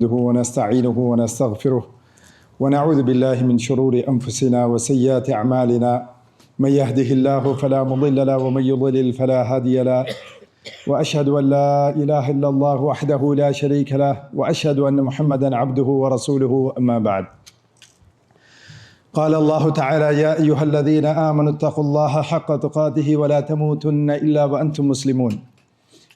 نحمده ونستعينه ونستغفره ونعوذ بالله من شرور أنفسنا وسيئات أعمالنا. من يهده الله فلا مضل له ومن يضلل فلا هادي له. وأشهد أن لا إله إلا الله وحده لا شريك له. وأشهد أن محمدا عبده ورسوله. أما بعد. قال الله تعالى يا أيها الذين آمنوا اتقوا الله حق تقاته ولا تموتن إلا وأنتم مسلمون.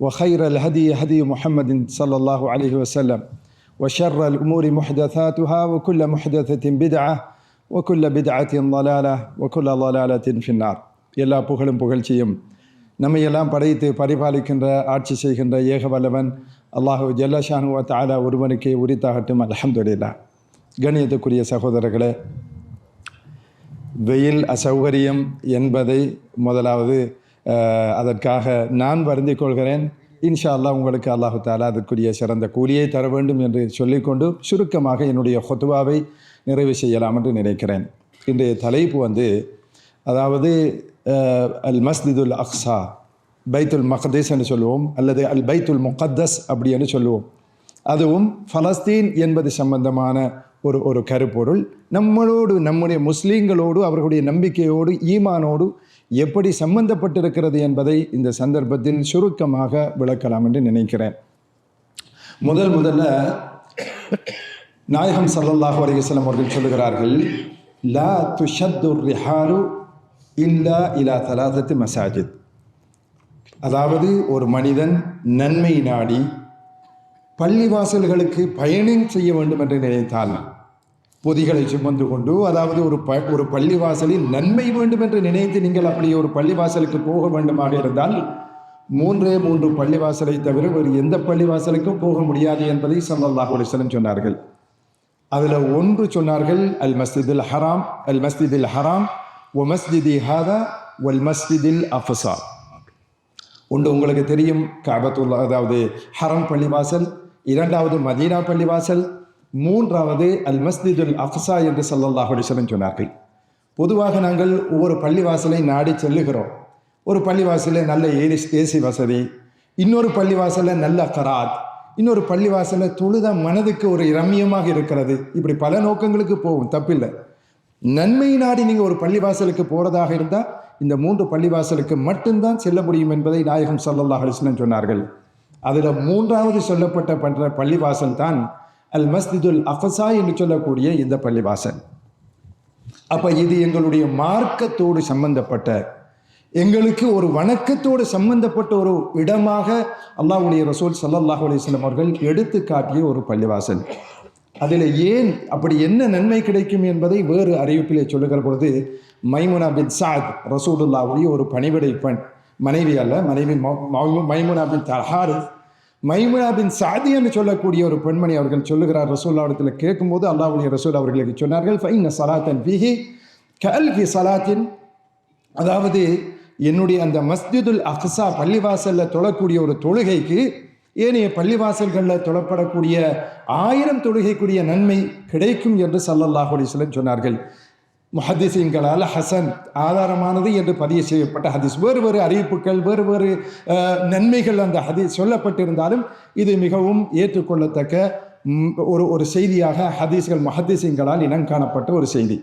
وخير الهدي هدي محمد صلى الله عليه وسلم وشر الامور محدثاتها وكل محدثه بدعه وكل بدعه ضلاله وكل ضلاله في النار எல்லா புகழும் புகழ்ச்சியும் நம்மையெல்லாம் படைத்து பரிபாலிக்கின்ற ஆட்சி செய்கின்ற ஏக வல்லவன் அல்லாஹு ஜல்லஷானுவ தாலா ஒருவனுக்கே உரித்தாகட்டும் அலமதுல்லா கணியத்துக்குரிய சகோதரர்களே வெயில் அசௌகரியம் என்பதை முதலாவது அஹ், அதற்காக நான் வருந்திக் கொள்கிறேன். இன்ஷா அல்லாஹ் உங்களுக்கு அல்லாஹு தாலா அதற்குரிய சிறந்த கூலியை தர வேண்டும் என்று சொல்லிக்கொண்டு சுருக்கமாக என்னுடைய ஹொத்துவாவை நிறைவு செய்யலாம் என்று நினைக்கிறேன். இன்றைய தலைப்பு வந்து அதாவது அல் மஸ்திதுல் அக்ஸா பைத்துல் மக்தஸ் என்று சொல்லுவோம் அல்லது அல் பைத்துல் முகத்தஸ் அப்படி என்று சொல்லுவோம். அதுவும் ஃபலஸ்தீன் என்பது சம்பந்தமான ஒரு ஒரு கருப்பொருள். நம்மளோடு நம்முடைய முஸ்லீம்களோடு அவர்களுடைய நம்பிக்கையோடு ஈமானோடு எப்படி சம்பந்தப்பட்டிருக்கிறது என்பதை இந்த சந்தர்ப்பத்தில் சுருக்கமாக விளக்கலாம் என்று நினைக்கிறேன். முதல் முதல்ல நாயகம் ஸல்லல்லாஹு அலைஹி அவர்கள் சொல்லுகிறார்கள் லா துஷத்து ரிஹாலு இல்லா இலா தலாதத்து மசாஜித். அதாவது ஒரு மனிதன் நன்மை நாடி பள்ளிவாசல்களுக்கு பயணம் செய்ய வேண்டும் என்று நினைத்தால் பொதிகளை சுமந்து கொண்டு அதாவது ஒரு ப ஒரு பள்ளிவாசலில் நன்மை வேண்டும் என்று நினைத்து நீங்கள் அப்படி ஒரு பள்ளிவாசலுக்கு போக வேண்டுமாக இருந்தால் மூன்றே மூன்று பள்ளிவாசலை தவிர வேறு எந்த பள்ளிவாசலுக்கும் போக முடியாது என்பதை சல்லாஹ் அலிஸ்லம் சொன்னார்கள். அதில் ஒன்று சொன்னார்கள் அல் மஸ்ஜிதுல் ஹராம் அல் மஸ்ஜிதுல் ஹராம் ஒ மஸ்ஜிதி ஹாதா ஒல் மஸ்ஜிதில் அஃபசா ஒன்று உங்களுக்கு தெரியும் காபத்துல்லா அதாவது ஹரம் பள்ளிவாசல் இரண்டாவது மதீனா பள்ளிவாசல் மூன்றாவது அல் மஸ்திதுல் அஃப்சா என்று ஸல்லல்லாஹு அலைஹி சொன்னார்கள். பொதுவாக நாங்கள் ஒவ்வொரு பள்ளிவாசலை நாடி செல்லுகிறோம். ஒரு பள்ளிவாசலில் நல்ல ஏசி ஏசி வசதி இன்னொரு பள்ளிவாசலில் நல்ல கராத் இன்னொரு பள்ளிவாசலில் தொழுத மனதுக்கு ஒரு ரம்மியமாக இருக்கிறது. இப்படி பல நோக்கங்களுக்கு போகும் தப்பில்லை. நன்மை நாடி நீங்கள் ஒரு பள்ளிவாசலுக்கு போகிறதாக இருந்தால் இந்த மூன்று பள்ளிவாசலுக்கு மட்டும்தான் செல்ல முடியும் என்பதை நாயகம் ஸல்லல்லாஹு அலைஹி சொன்னார்கள். அதில் மூன்றாவது சொல்லப்பட்ட பண்ற பள்ளிவாசல் தான் அல் மஸ்திதுல் அஃபசா என்று சொல்லக்கூடிய இந்த பள்ளிவாசல். அப்போ இது எங்களுடைய மார்க்கத்தோடு சம்பந்தப்பட்ட எங்களுக்கு ஒரு வணக்கத்தோடு சம்பந்தப்பட்ட ஒரு இடமாக அல்லாஹுடைய ரசூல் ஸல்லல்லாஹு அலைஹி அவர்கள் எடுத்து காட்டிய ஒரு பள்ளிவாசல். அதில் ஏன் அப்படி என்ன நன்மை கிடைக்கும் என்பதை வேறு அறிவிப்பிலே சொல்லுகிற பொழுது மைமுனா பின் சாத் ரசூலுல்லாவுடைய ஒரு பணிவிடை பெண் மனைவி அல்ல மனைவி மைமுனா பின் தஹாரு மைமுனா பின் சாதி என்று சொல்லக்கூடிய ஒரு பெண்மணி அவர்கள் சொல்லுகிறார் ரசூல்லாவிடத்தில் கேட்கும்போது அல்லாவுடைய ரசூல் அவர்களுக்கு சொன்னார்கள் ஃபைன் சலாத்தன் பிஹி கல்கி சலாத்தின் அதாவது என்னுடைய அந்த மஸ்ஜிதுல் அஹ்சா பள்ளிவாசலில் தொழக்கூடிய ஒரு தொழுகைக்கு ஏனைய பள்ளிவாசல்களில் தொழப்படக்கூடிய ஆயிரம் தொழுகைக்குரிய நன்மை கிடைக்கும் என்று ஸல்லல்லாஹு அலைஹி சொன்னார்கள். முஹத்திசீன்களால் ஹசன் ஆதாரமானது என்று பதிவு செய்யப்பட்ட ஹதீஸ். வேறு வேறு அறிவிப்புகள் வேறு வேறு நன்மைகள் அந்த ஹதீஸ் சொல்லப்பட்டிருந்தாலும் இது மிகவும் ஏற்றுக்கொள்ளத்தக்க ஒரு ஒரு செய்தியாக ஹதீஸ்கள் மஹதீசிங்களால் இனம் காணப்பட்ட ஒரு செய்தி.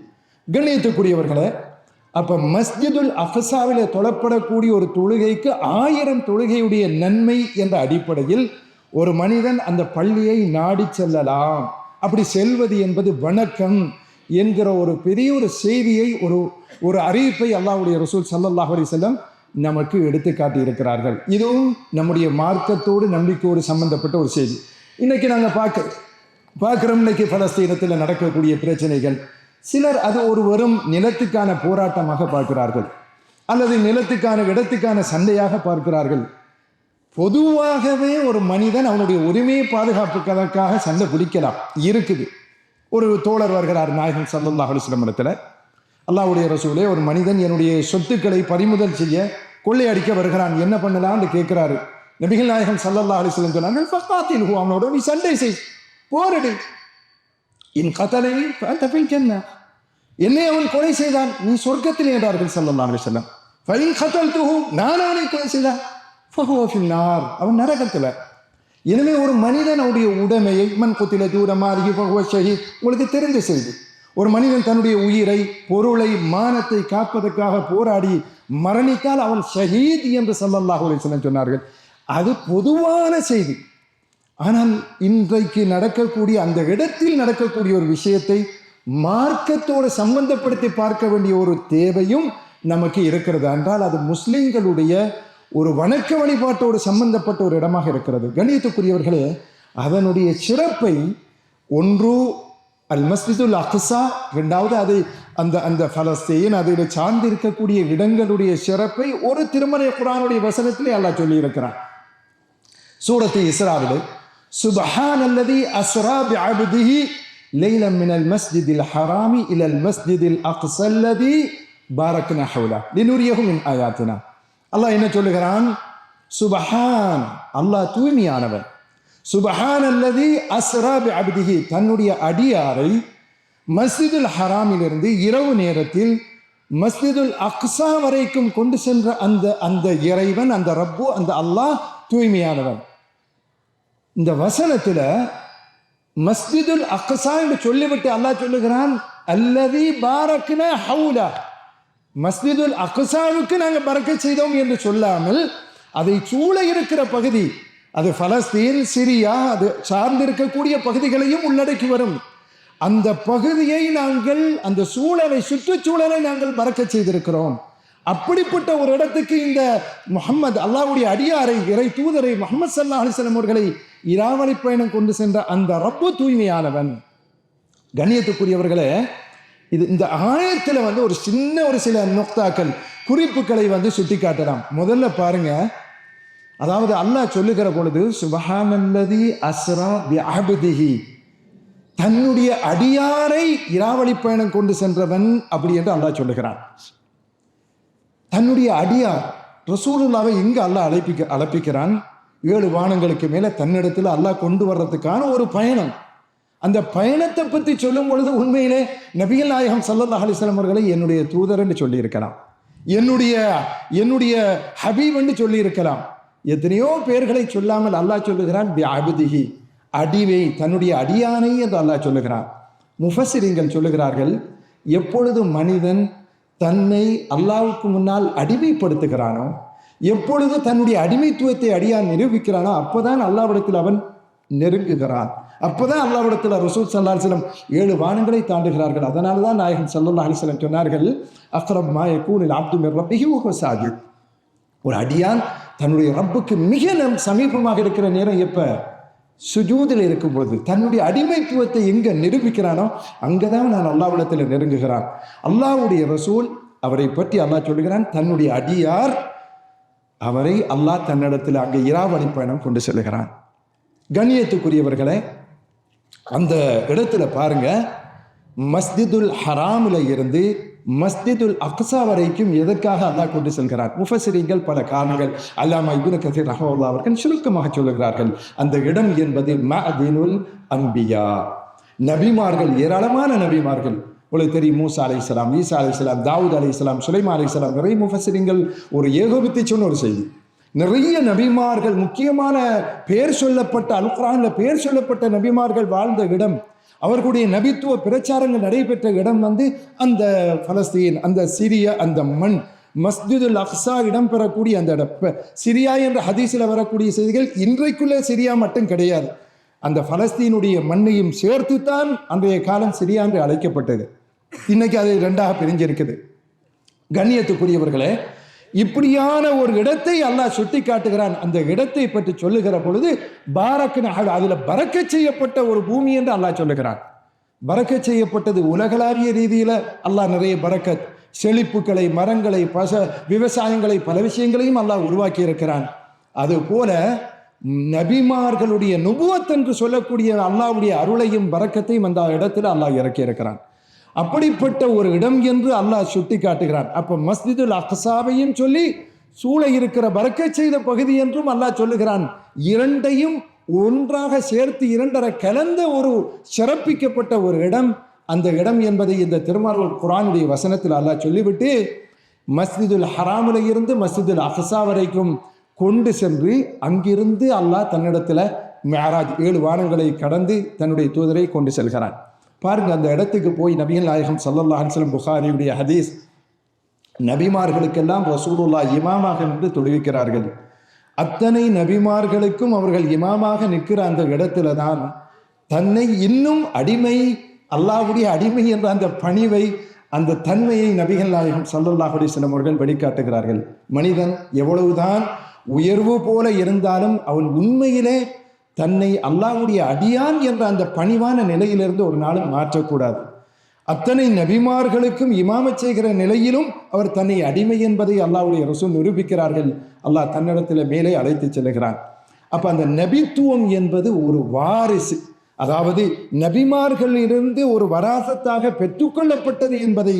கண்ணியத்துக்குரியவர்களே அப்போ மஸ்ஜிதுல் அஃபசாவிலே தொழப்படக்கூடிய ஒரு தொழுகைக்கு ஆயிரம் தொழுகையுடைய நன்மை என்ற அடிப்படையில் ஒரு மனிதன் அந்த பள்ளியை நாடி செல்லலாம். அப்படி செல்வது என்பது வணக்கம். என்கிற ஒரு பெரிய ஒரு செய்தியை ஒரு ஒரு அறிவிப்பை அல்லாஹுடைய ரசூல் சல்லாஹ் அலி செல்லம் நமக்கு எடுத்து காட்டியிருக்கிறார்கள். இதுவும் நம்முடைய மார்க்கத்தோடு நம்பிக்கையோடு சம்பந்தப்பட்ட ஒரு செய்தி. இன்னைக்கு நாங்கள் பார்க்க பார்க்குறோம் இன்னைக்கு பலஸ்தீனத்தில் நடக்கக்கூடிய பிரச்சனைகள். சிலர் அது ஒரு வெறும் நிலத்துக்கான போராட்டமாக பார்க்கிறார்கள். அல்லது நிலத்துக்கான இடத்துக்கான சண்டையாக பார்க்கிறார்கள். பொதுவாகவே ஒரு மனிதன் அவனுடைய உரிமையை பாதுகாப்புக்கதற்காக சண்டை பிடிக்கலாம். இருக்குது. ஒரு தோழர் வருகிறார் நாயகன் சல்லல்லா அலைஹி வஸல்லம் இடத்துல ரசூலே ஒரு மனிதன் என்னுடைய சொத்துக்களை பறிமுதல் செய்ய கொள்ளையடிக்க வருகிறான். என்ன பண்ணலாம்னு கேட்கிறாரு. நபிகள் நாயகம் சல்லல்லா அலிஸ்லம் சொன்னாங்க அவனோட நீ சண்டை செய் போரடி. என் கதலை என்ன என்னை அவன் கொலை செய்தான் நீ சொர்க்கத்தில் என்றார்கள் சல்லல்லா அலைஹி வஸல்லம். நான் அவனை கொலை செய்தான். அவன் நரகத்தில். எனவே ஒரு மனிதனுடைய உடைமையை மண் குத்தில தூரமாகி ஃபஹுவ ஷஹீத் உங்களுக்கு தெரிந்த செய்தி ஒரு மனிதன் தன்னுடைய உயிரை பொருளை மானத்தை காப்பதற்காக போராடி மரணித்தால் அவன் ஷஹீத் என்று சல்லல்லாஹு சொன்னார்கள். அது பொதுவான செய்தி. ஆனால் இன்றைக்கு நடக்கக்கூடிய அந்த இடத்தில் நடக்கக்கூடிய ஒரு விஷயத்தை மார்க்கத்தோடு சம்பந்தப்படுத்தி பார்க்க வேண்டிய ஒரு தேவையும் நமக்கு இருக்கிறது. என்றால் அது முஸ்லிம்களுடைய ஒரு வணக்க வழிபாட்டோடு சம்பந்தப்பட்ட ஒரு இடமாக இருக்கிறது. கணியத்துக்குரியவர்களே அதனுடைய சிறப்பை ஒன்று அல் மஸ்ஜிதுல் அக்ஸா ரெண்டாவது அதை அந்த அந்த பலஸ்தீன் அதில் சார்ந்து இருக்கக்கூடிய இடங்களுடைய சிறப்பை ஒரு திருமலை குரானுடைய வசனத்திலே அல்லாஹ் சொல்லி இருக்கிறான் சூரத்து இஸ்ராவில் சுபஹான் அல்லதி அஸ்ரா பிஅப்திஹி லைலம் மினல் மஸ்ஜிதில் ஹராமி இலல் மஸ்ஜிதில் அக்ஸல்லதி பாரக்னா ஹவுலா. லினுரியஹு மின் ஆயாத்தினா. அல்லாஹ் என்ன சொல்லுகிறான்? சுபஹான் அல்லாஹ் தூய்மையானவன். சுபஹான் அல்லதி அஸ்ரா பிஅப்திஹி தன்னுடைய அடியாரை மஸ்ஜிதுல் ஹராமிலிருந்து இரவு நேரத்தில் மஸ்ஜிதுல் அக்ஸா வரைக்கும் கொண்டு சென்ற அந்த அந்த இறைவன் அந்த ரப்பு அந்த அல்லாஹ் தூய்மையானவன். இந்த வசனத்தில் மஸ்ஜிதுல் அக்ஸா என்று சொல்லிவிட்டு அல்லாஹ் சொல்லுகிறான் அல்லது பாரக்கின ஹவுலா. மஸ்ஜிதுல் அக்சாவுக்கு நாங்கள் பறக்க செய்தோம் என்று சொல்லாமல் அதை சூழ இருக்கிற பகுதி அது பலஸ்தீன் சிரியா அது சார்ந்திருக்கக்கூடிய பகுதிகளையும் உள்ளடக்கி வரும். அந்த பகுதியை நாங்கள் அந்த சூழலை சுற்றுச்சூழலை நாங்கள் பறக்க செய்திருக்கிறோம். அப்படிப்பட்ட ஒரு இடத்துக்கு இந்த முகம்மது அல்லாவுடைய அடியாரை இறை தூதரை முகமது சல்லா அலிஸ்லம் அவர்களை இராவணி பயணம் கொண்டு சென்ற அந்த ரப்பு தூய்மையானவன். கண்ணியத்துக்குரியவர்களே இது இந்த ஆயத்தில் வந்து ஒரு சின்ன ஒரு சில நுக்தாக்கள் குறிப்புகளை வந்து சுட்டி காட்டலாம் முதல்ல பாருங்க. அதாவது அல்லாஹ் சொல்லுகிற பொழுது சுபஹானல்லதி அஸ்ரா பி தன்னுடைய அடியாரை இராவளி பயணம் கொண்டு சென்றவன் அப்படி என்று அல்லாஹ் சொல்லுகிறான். தன்னுடைய அடியார் ரசூலுல்லாவை இங்கு அல்லாஹ் அழைப்பிக்க அழைப்பிக்கிறான். ஏழு வானங்களுக்கு மேல தன்னிடத்தில் அல்லாஹ் கொண்டு வர்றதுக்கான ஒரு பயணம். அந்த பயணத்தை பற்றி சொல்லும் பொழுது உண்மையிலே நபிகள் நாயகம் சல்லல்லா அலிஸ்லாம் அவர்களை என்னுடைய தூதர் என்று சொல்லியிருக்கலாம். என்னுடைய என்னுடைய ஹபீப் என்று சொல்லியிருக்கலாம். எத்தனையோ பேர்களை சொல்லாமல் அல்லாஹ் சொல்லுகிறான் பி அபுதிஹி அடிவை தன்னுடைய அடியானை என்று அல்லாஹ் சொல்லுகிறான். முஃபசிரிங்கள் சொல்லுகிறார்கள் எப்பொழுது மனிதன் தன்னை அல்லாவுக்கு முன்னால் அடிமைப்படுத்துகிறானோ எப்பொழுது தன்னுடைய அடிமைத்துவத்தை அடியான் நிரூபிக்கிறானோ அப்போதான் அல்லாவிடத்தில் அவன் நெருங்குகிறான். அப்போதான் அல்லாவிடத்தில் ரசூல் சல்லா அலிஸ்லம் ஏழு வானங்களை தாண்டுகிறார்கள். அதனால தான் நாயகன் சல்லல்லா அலிஸ்லம் சொன்னார்கள் அக்ரப் மாய கூனில் ஆப்து மிர்ரப்பிஹி சாஜித். ஒரு அடியான் தன்னுடைய ரப்புக்கு மிக நம் சமீபமாக இருக்கிற நேரம் எப்போ? சுஜூதில் இருக்கும்போது. தன்னுடைய அடிமைத்துவத்தை எங்கே நிரூபிக்கிறானோ அங்கே தான் நான் அல்லாவிடத்தில் நெருங்குகிறான். அல்லாவுடைய ரசூல் அவரை பற்றி அல்லாஹ் சொல்லுகிறான் தன்னுடைய அடியார் அவரை அல்லாஹ் தன்னிடத்தில் அங்கே இராவணி பயணம் கொண்டு செல்கிறான் கண்ணியத்துக்குரியவர்களே அந்த இடத்துல பாருங்க மஸ்ஜிதுல் ஹராமில் இருந்து மஸ்ஜிதுல் அக்ஸா வரைக்கும் எதற்காக அல்லாஹ் கொண்டு செல்கிறார் முஃபசிரிங்கள் பல காரணங்கள். அல்லாமா இபுன கசீர் ரஹமுல்லா அவர்கள் சுருக்கமாக சொல்லுகிறார்கள். அந்த இடம் என்பது மஅதினுல் அம்பியா நபிமார்கள் ஏராளமான நபிமார்கள். உங்களுக்கு தெரியும் மூசா அலை இஸ்லாம் ஈசா அலை இஸ்லாம் தாவூத் அலை இஸ்லாம் சுலைமா அலை இஸ்லாம் நிறைய முஃபசிரிங்கள் ஒரு ஏகோபித்தை சொன்ன ஒரு செய்தி. நிறைய நபிமார்கள் முக்கியமான பெயர் சொல்லப்பட்ட அல் பேர் பெயர் சொல்லப்பட்ட நபிமார்கள் வாழ்ந்த இடம். அவர்களுடைய நபித்துவ பிரச்சாரங்கள் நடைபெற்ற இடம் வந்து அந்த பலஸ்தீன் அந்த சிரிய அந்த மண். மஸ்ஜிதுல் அக்ஸா இடம்பெறக்கூடிய அந்த இடம். இப்போ சிரியா என்ற ஹதீஸில் வரக்கூடிய செய்திகள் இன்றைக்குள்ளே சிரியா மட்டும் கிடையாது. அந்த பலஸ்தீனுடைய மண்ணையும் சேர்த்து தான் அன்றைய காலம் சிரியா என்று அழைக்கப்பட்டது. இன்னைக்கு அது ரெண்டாக பிரிஞ்சிருக்குது. கண்ணியத்துக்குரியவர்களே இப்படியான ஒரு இடத்தை அல்லாஹ் சுட்டி காட்டுகிறான் அந்த இடத்தை பற்றி சொல்லுகிற பொழுது பாரக்கு நகல் அதுல பறக்க செய்யப்பட்ட ஒரு பூமி என்று அல்லாஹ் சொல்லுகிறான். பறக்க செய்யப்பட்டது உலகளாவிய ரீதியில அல்லாஹ் நிறைய பறக்கத் செழிப்புகளை மரங்களை பச விவசாயங்களை பல விஷயங்களையும் அல்லாஹ் உருவாக்கி இருக்கிறான் அதுபோல நபிமார்களுடைய நுபுவத் என்று சொல்லக்கூடிய அல்லாவுடைய அருளையும் பறக்கத்தையும் அந்த இடத்துல அல்லாஹ் இறக்கி இருக்கிறான் அப்படிப்பட்ட ஒரு இடம் என்று அல்லாஹ் சுட்டி காட்டுகிறான் அப்போ மஸ்ஜிதுல் அஹசாவையும் சொல்லி சூழ இருக்கிற பறக்க செய்த பகுதி என்றும் அல்லாஹ் சொல்லுகிறான். இரண்டையும் ஒன்றாக சேர்த்து இரண்டரை கலந்த ஒரு சிறப்பிக்கப்பட்ட ஒரு இடம். அந்த இடம் என்பதை இந்த திருமாரூர் குரானுடைய வசனத்தில் அல்லாஹ் சொல்லிவிட்டு மஸ்ஜிதுல் ஹராமில் இருந்து மஸ்ஜிதுல் அஹசா வரைக்கும் கொண்டு சென்று அங்கிருந்து அல்லாஹ் தன்னிடத்தில் மேராஜ் ஏழு வானங்களை கடந்து தன்னுடைய தூதரை கொண்டு செல்கிறான். பாருங்க அந்த இடத்துக்கு போய் நபிகள் நாயகம் சல்லல்லா அலிஸ்லம் புகாரியுடைய ஹதீஸ். நபிமார்களுக்கெல்லாம் ரசூலுல்லா இமாமாக நின்று தொழுவிக்கிறார்கள். அத்தனை நபிமார்களுக்கும் அவர்கள் இமாமாக நிற்கிற அந்த இடத்துல தான் தன்னை இன்னும் அடிமை அல்லாவுடைய அடிமை என்ற அந்த பணிவை அந்த தன்மையை நபிகள் நாயகம் சல்லல்லாஹ் அலிஸ்லம் அவர்கள் வெளிக்காட்டுகிறார்கள். மனிதன் எவ்வளவுதான் உயர்வு போல இருந்தாலும் அவன் உண்மையிலே தன்னை அல்லாஹ்வுடைய அடியான் என்ற அந்த பணிவான நிலையிலிருந்து ஒரு நாளும் மாற்றக்கூடாது. அத்தனை நபிமார்களுக்கும் இமாமச் செய்கிற நிலையிலும் அவர் தன்னை அடிமை என்பதை அல்லாஹ்வுடைய ரசூல் நிரூபிக்கிறார்கள். அல்லாஹ் தன்னிடத்தில் மேலே அழைத்து செல்கிறான் அப்போ அந்த நபித்துவம் என்பது ஒரு வாரிசு. அதாவது நபிமார்களிலிருந்து ஒரு வராசத்தாக பெற்றுக்கொள்ளப்பட்டது என்பதை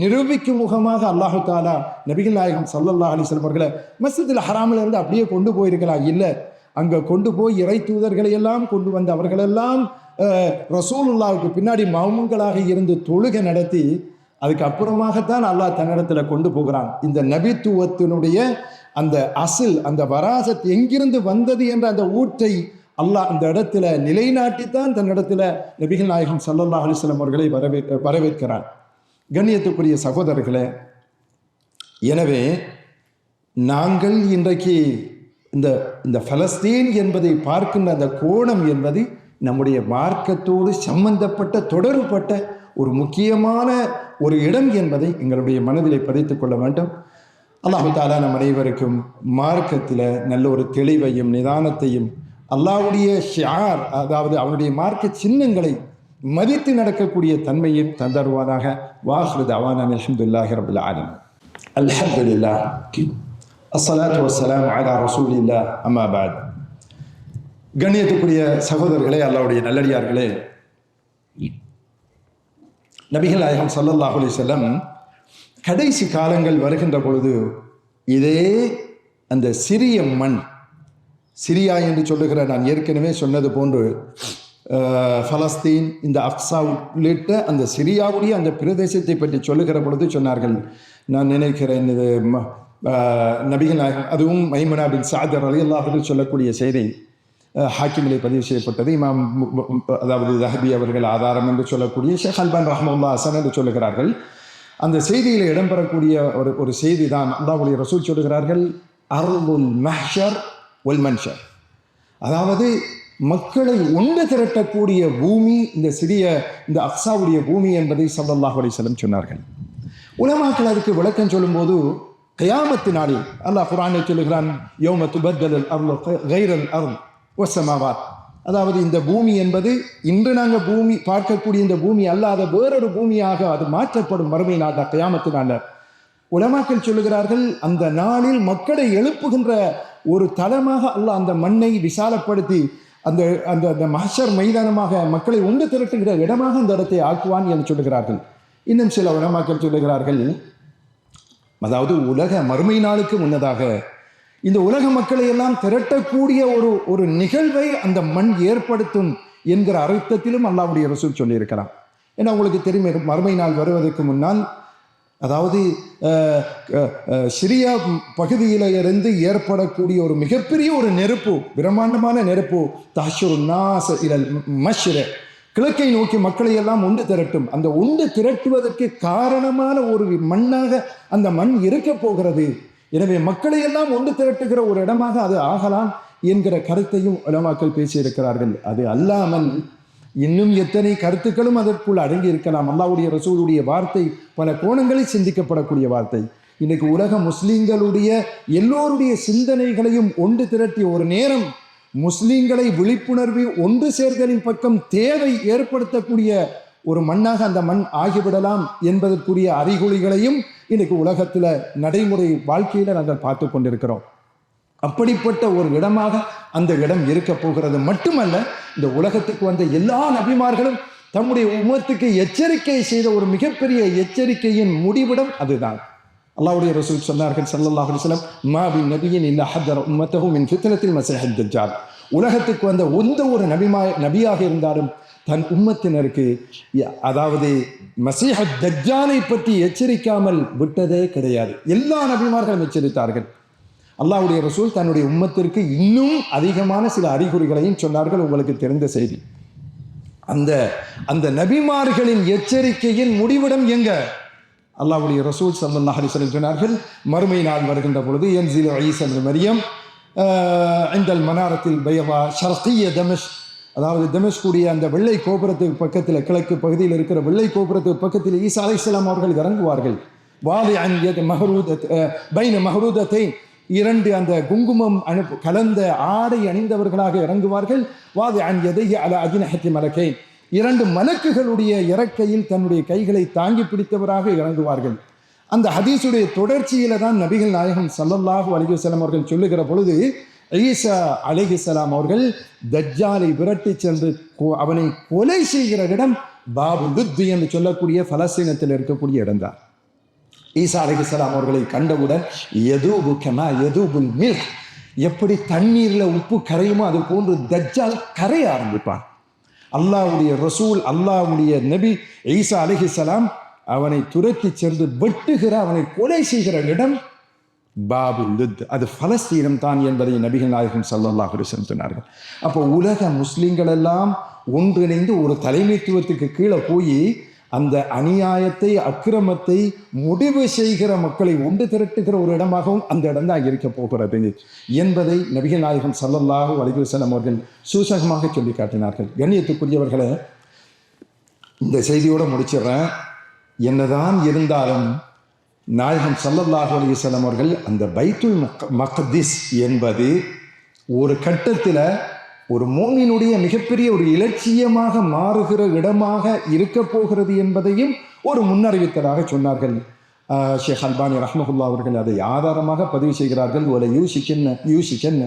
நிரூபிக்கும் முகமாக அல்லாஹு தாலா நபிகள் நாயகம் சல்லல்லா அலிஸ்லம் அவர்களை மஸ்ஜிதுல் ஹராமில் இருந்து அப்படியே கொண்டு போயிருக்கலாம். இல்லை அங்கே கொண்டு போய் இறை தூதர்களை எல்லாம் கொண்டு வந்த அவர்களெல்லாம் ரசூலுல்லாவுக்கு பின்னாடி மௌமங்களாக இருந்து தொழுகை நடத்தி அதுக்கு அப்புறமாகத்தான் அல்லாஹ் தன்னிடத்தில் கொண்டு போகிறான். இந்த நபித்துவத்தினுடைய அந்த அசில் அந்த வராசத் எங்கிருந்து வந்தது என்ற அந்த ஊற்றை அல்லாஹ் அந்த இடத்துல நிலைநாட்டித்தான் தன்னிடத்துல நபிகள் நாயகம் சல்லல்லாஹ் அலிஸ்லாம் அவர்களை வரவே வரவேற்கிறான். கண்ணியத்துக்குரிய சகோதரர்களே எனவே நாங்கள் இன்றைக்கு இந்த இந்த பலஸ்தீன் என்பதை பார்க்கின்ற அந்த கோணம் என்பது நம்முடைய மார்க்கத்தோடு சம்பந்தப்பட்ட தொடர்பட்ட ஒரு முக்கியமான ஒரு இடம் என்பதை எங்களுடைய மனதிலே பதித்துக் கொள்ள வேண்டும். அல்லாஹு தாலா நம் அனைவருக்கும் மார்க்கத்தில் நல்ல ஒரு தெளிவையும் நிதானத்தையும் அல்லாவுடைய ஷியார் அதாவது அவனுடைய மார்க்க சின்னங்களை மதித்து நடக்கக்கூடிய தன்மையும் தந்தருவானாக. வாஹ்ருத் அவான் அல்ஹம்துலில்லாஹி ரபில் ஆலமீன். அல்ஹம்துலில்லாஹ். அஸ்ஸலாத்து வசலாம் அலா ரசூலில்லாஹ் அம்மா பாத். கண்ணியத்துக்குரிய சகோதரர்களே அல்லாவுடைய நல்லடியார்களே. நபிகள் நாயகம் ஸல்லல்லாஹு அலைஹி செல்லம் கடைசி காலங்கள் வருகின்ற பொழுது இதே அந்த சிறிய மண் சிரியா என்று சொல்லுகிற நான் ஏற்கனவே சொன்னது போன்று ஃபலஸ்தீன் இந்த அக்ஸா உள்ளிட்ட அந்த சிரியாவுடைய அந்த பிரதேசத்தை பற்றி சொல்லுகிற பொழுது சொன்னார்கள். நான் நினைக்கிறேன் இது ம- நபிகள் நாயகம் அதுவும் மைமுனா பின் சாதர் அலி அல்லாஹர்கள் சொல்லக்கூடிய செய்தி ஹாக்கிமிலே பதிவு செய்யப்பட்டது. இமாம் அதாவது தஹபி அவர்கள் ஆதாரம் என்று சொல்லக்கூடிய ஷேக் அல்பான் ரஹமுல்லா ஹசன் என்று சொல்லுகிறார்கள். அந்த செய்தியில் இடம்பெறக்கூடிய ஒரு ஒரு செய்தி தான் அல்லாஹ்வுடைய ரசூல் சொல்லுகிறார்கள் அருள் மஹர் ஒல் மன்ஷர். அதாவது மக்களை ஒன்று திரட்டக்கூடிய பூமி இந்த சிறிய இந்த அக்ஸாவுடைய பூமி என்பதை ஸல்லல்லாஹு அலைஹி சொன்னார்கள். உலமாக்கள் அதுக்கு விளக்கம் சொல்லும்போது கயாமத்து நாளில் அல்லாஹ் குரானை சொல்லுகிறான் யோம துபத்தல் அருள் கைரல் அருள் ஒசமாவாத் அதாவது இந்த பூமி என்பது இன்று நாங்கள் பூமி பார்க்கக்கூடிய இந்த பூமி அல்லாத வேறொரு பூமியாக அது மாற்றப்படும் மறுமை நாட்ட கயாமத்து நாளில் உலமாக்கள் சொல்லுகிறார்கள் அந்த நாளில் மக்களை எழுப்புகின்ற ஒரு தளமாக அல்லாஹ் அந்த மண்ணை விசாலப்படுத்தி அந்த அந்த அந்த மஹர் மைதானமாக மக்களை ஒன்று திரட்டுகிற இடமாக அந்த இடத்தை ஆக்குவான் என்று சொல்லுகிறார்கள் இன்னும் சில உலமாக்கள் சொல்லுகிறார்கள் அதாவது உலக மறுமை நாளுக்கு முன்னதாக இந்த உலக மக்களை எல்லாம் திரட்டக்கூடிய ஒரு ஒரு நிகழ்வை அந்த மண் ஏற்படுத்தும் என்கிற அர்த்தத்திலும் அல்லாவுடைய ரசூல் சொல்லியிருக்கிறான். ஏன்னா உங்களுக்கு தெரியும் மறுமை நாள் வருவதற்கு முன்னால் அதாவது சிரியா பகுதியில இருந்து ஏற்படக்கூடிய ஒரு மிகப்பெரிய ஒரு நெருப்பு பிரம்மாண்டமான நெருப்பு தாஷுரு நாச இலல் மஷ்ர. கிழக்கை நோக்கி மக்களை எல்லாம் ஒன்று திரட்டும். அந்த ஒன்று திரட்டுவதற்கு காரணமான ஒரு மண்ணாக அந்த மண் இருக்கப் போகிறது. எனவே மக்களை எல்லாம் ஒன்று திரட்டுகிற ஒரு இடமாக அது ஆகலாம் என்கிற கருத்தையும் உலமாக்கள் பேசியிருக்கிறார்கள். அது அல்லாமல் இன்னும் எத்தனை கருத்துக்களும் அதற்குள் அடங்கி இருக்கலாம். அல்லாவுடைய ரசூலுடைய வார்த்தை பல கோணங்களில் சிந்திக்கப்படக்கூடிய வார்த்தை. இன்னைக்கு உலக முஸ்லீம்களுடைய எல்லோருடைய சிந்தனைகளையும் ஒன்று திரட்டி ஒரு நேரம் முஸ்லீம்களை விழிப்புணர்வு ஒன்று சேர்தலின் பக்கம் தேவை ஏற்படுத்தக்கூடிய ஒரு மண்ணாக அந்த மண் ஆகிவிடலாம் என்பதற்குரிய அறிகுறிகளையும் இன்னைக்கு உலகத்தில் நடைமுறை வாழ்க்கையில் நாங்கள் பார்த்து கொண்டிருக்கிறோம். அப்படிப்பட்ட ஒரு இடமாக அந்த இடம் இருக்க போகிறது மட்டுமல்ல இந்த உலகத்துக்கு வந்த எல்லா நபிமார்களும் தம்முடைய உமத்துக்கு எச்சரிக்கை செய்த ஒரு மிகப்பெரிய எச்சரிக்கையின் முடிவிடம் அதுதான். அல்லாவுடைய ரசூல் சொன்னார்கள் ஸல்லல்லாஹு அலைஹி மாபி நபியின் இல்லா ஹத்தர உம்மத்தகும் மின் ஃபித்னத்தில் மசேஹத் தஜ்ஜால் உலகத்துக்கு வந்த எந்த ஒரு நபிமா நபியாக இருந்தாலும் தன் உம்மத்தினருக்கு அதாவது மசீஹ தஜ்ஜாலை பற்றி எச்சரிக்காமல் விட்டதே கிடையாது. எல்லா நபிமார்களும் எச்சரித்தார்கள். அல்லாவுடைய ரசூல் தன்னுடைய உம்மத்திற்கு இன்னும் அதிகமான சில அறிகுறிகளையும் சொன்னார்கள் உங்களுக்கு தெரிந்த செய்தி. அந்த அந்த நபிமார்களின் எச்சரிக்கையின் முடிவிடம் எங்க? அல்லாவுடைய ரசூல் ஸல்லல்லாஹு அலைஹி சொன்னார்கள் மறுமை நாள் வருகின்ற பொழுது என் ஈசா இப்னு மரியம் எங்கள் மனாரத்தில் பயவா ஷர்கிய தமிஷ் அதாவது தமஷ்குடைய அந்த வெள்ளை கோபுரத்துக்கு பக்கத்தில் கிழக்கு பகுதியில் இருக்கிற வெள்ளை கோபுரத்துக்கு பக்கத்தில் ஈசா அலைஹிஸ்ஸலாம் அவர்கள் இறங்குவார்கள். வாலி அன் மஹரூத பைன மஹரூதத்தை இரண்டு அந்த குங்குமம் அனுப்பு கலந்த ஆடை அணிந்தவர்களாக இறங்குவார்கள். வாதி அன் எதை அல அஜினஹத்தி மலக்கேன் இரண்டு மலக்குகளுடைய இறக்கையில் தன்னுடைய கைகளை தாங்கி பிடித்தவராக இறங்குவார்கள். அந்த ஹதீஸுடைய தொடர்ச்சியில தான் நபிகள் நாயகம் சல்லல்லாஹு அலைஹி அவர்கள் சொல்லுகிற பொழுது ஈசா அலிகுசலாம் அவர்கள் தஜ்ஜாலை விரட்டி சென்று அவனை கொலை செய்கிற இடம் பாபு லுத்து என்று சொல்லக்கூடிய பலஸ்தீனத்தில் இருக்கக்கூடிய இடம்தான். ஈசா அலிகுசலாம் அவர்களை கண்டவுடன் எது கமா எதூபுல் மில்க்? எப்படி தண்ணீரில் உப்பு கரையுமோ அது போன்று தஜ்ஜால் கரைய ஆரம்பிப்பான். அல்லாஹ்வுடைய ரசூல் அல்லாவுடைய நபி ஈசா அலிஹிசலாம் அவனை துரத்தி சென்று வெட்டுகிற அவனை கொலை செய்கிற இடம் பாபு லுத். அது பலஸ்தீனம் தான் என்பதை நபிகள் நாயகம் சல்லாஹ் சொன்னார்கள். அப்போ உலக முஸ்லீம்கள் எல்லாம் ஒன்றிணைந்து ஒரு தலைமைத்துவத்துக்கு கீழே போய் அந்த அநியாயத்தை அக்கிரமத்தை முடிவு செய்கிற மக்களை ஒன்று திரட்டுகிற ஒரு இடமாகவும் அந்த இடம் தான் இருக்க போகிறது என்பதை நபிகள் நாயகம் சல்லல்லாக அலைஹி அவர்கள் சூசகமாக சொல்லி காட்டினார்கள். கண்ணியத்துக்குரியவர்களை இந்த செய்தியோட முடிச்சிடுறேன். என்னதான் இருந்தாலும் நாயகம் ஸல்லல்லாஹு அலைஹி அவர்கள் அந்த பைத்துல் மக் மக்திஸ் என்பது ஒரு கட்டத்தில் ஒரு மூமினுடைய மிகப்பெரிய ஒரு இலட்சியமாக மாறுகிற இடமாக இருக்க போகிறது என்பதையும் ஒரு முன்னறிவித்தலாக சொன்னார்கள். ஷேக் அல்பானி ரஹ்மகுல்லா அவர்கள் அதை ஆதாரமாக பதிவு செய்கிறார்கள். ஒரு யூசிக்கென்ன யூசிக்கென்ன?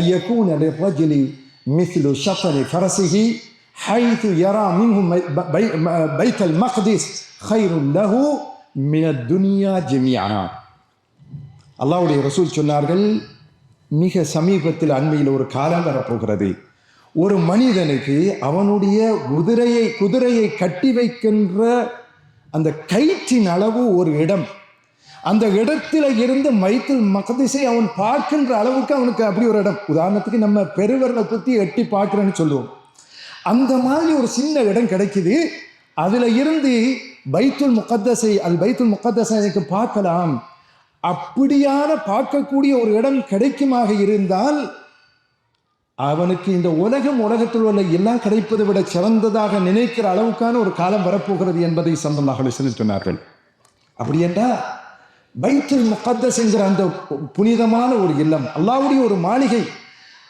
ஐயக்கூன் ரஜிலி மிஸ்லு ஷஃபரி ஃபரசிஹி ஹைது யரா மின்ஹு பைத்தல் மக்திஸ் ஹைருன் லஹு மின துனியா ஜெமியானா அல்லாவுடைய ரசூல் சொன்னார்கள் மிக சமீபத்தில் அண்மையில் ஒரு காலம் வரப்போகிறது. ஒரு மனிதனுக்கு அவனுடைய குதிரையை குதிரையை கட்டி வைக்கின்ற அந்த கயிற்றின் அளவு ஒரு இடம். அந்த இடத்துல இருந்து மைத்தில் மகதிசை அவன் பார்க்கின்ற அளவுக்கு அவனுக்கு அப்படி ஒரு இடம். உதாரணத்துக்கு நம்ம பெருவரலை பற்றி எட்டி பார்க்குறேன்னு சொல்லுவோம். அந்த மாதிரி ஒரு சின்ன இடம் கிடைக்குது. அதில் இருந்து பைத்துல் முகத்தசை அது பைத்துல் முகத்தசை எனக்கு பார்க்கலாம். அப்படியான பார்க்கக்கூடிய ஒரு இடம் கிடைக்குமாக இருந்தால் அவனுக்கு இந்த உலகம் உலகத்தில் உள்ள எல்லாம் கிடைப்பதை விட சிறந்ததாக நினைக்கிற அளவுக்கான ஒரு காலம் வரப்போகிறது என்பதை சந்தமாக சொன்னார்கள். அப்படி என்றால் பைத்துல் முகத்தஸ் என்கிற அந்த புனிதமான ஒரு இல்லம் அல்லாவுடைய ஒரு மாளிகை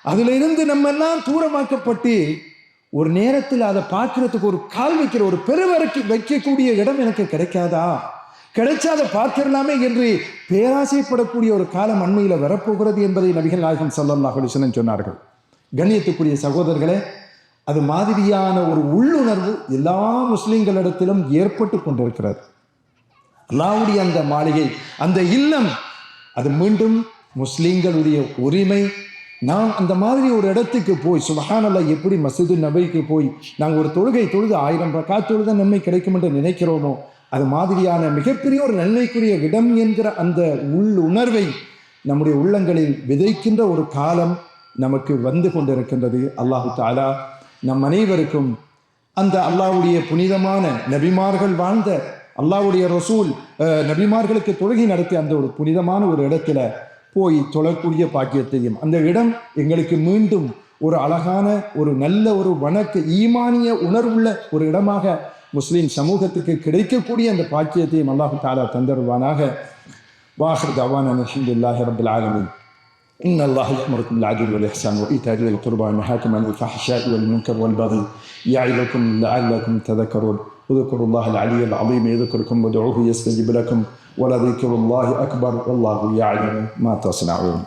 அதிலிருந்து நம்ம எல்லாம் தூரமாக்கப்பட்டு ஒரு நேரத்தில் அதை பார்க்கறதுக்கு ஒரு கால் வைக்கிற ஒரு பெருவரைக்கு வைக்கக்கூடிய இடம் எனக்கு கிடைக்காதா? கிடைச்சாத பார்த்திடலாமே என்று பேராசைப்படக்கூடிய ஒரு காலம் அண்மையில் வரப்போகிறது என்பதை நபிகள் நாயகம் சல்லாஹ் அலைஹி சொன்னார்கள். கண்ணியத்துக்குரிய சகோதரர்களே அது மாதிரியான ஒரு உள்ளுணர்வு எல்லா முஸ்லீம்களிடத்திலும் ஏற்பட்டு கொண்டிருக்கிறது. அல்லாவுடைய அந்த மாளிகை அந்த இல்லம் அது மீண்டும் முஸ்லீம்களுடைய உரிமை. நாம் அந்த மாதிரி ஒரு இடத்துக்கு போய் சுபஹானல்லா எப்படி மசூது நபைக்கு போய் நாங்கள் ஒரு தொழுகை தொழுது ஆயிரம் ரக்கா தொழுத நன்மை கிடைக்கும் என்று நினைக்கிறோமோ அது மாதிரியான மிகப்பெரிய ஒரு நன்மைக்குரிய இடம் என்கிற அந்த உள் உணர்வை நம்முடைய உள்ளங்களில் விதைக்கின்ற ஒரு காலம் நமக்கு வந்து கொண்டிருக்கின்றது. அல்லாஹு தாலா நம் அனைவருக்கும் அந்த அல்லாவுடைய புனிதமான நபிமார்கள் வாழ்ந்த அல்லாஹ்வுடைய ரசூல் நபிமார்களுக்கு தொழுகை நடத்திய அந்த ஒரு புனிதமான ஒரு இடத்துல போய் தொழக்கூடிய பாக்கியத்தையும் அந்த இடம் எங்களுக்கு மீண்டும் ஒரு அழகான ஒரு நல்ல ஒரு வணக்க ஈமானிய உணர்வுள்ள ஒரு இடமாக முஸ்லிம் சமூகத்துக்கு கிடைக்கக்கூடிய அந்த பாக்கியத்தையும் அல்லாஹு தாலா தந்தருவானாக வாஹர் தவான் அலமதுல்லாஹி ரபுல் ஆலமின் إن الله يأمركم بالعدل والإحسان وإيتاء ذي القربى وينهاكم عن الفحشاء والمنكر والبغي يعظكم لعلكم تذكرون اذكروا الله العلي العظيم يذكركم وادعوه يستجب لكم ولذكر الله أكبر والله يعلم ما تصنعون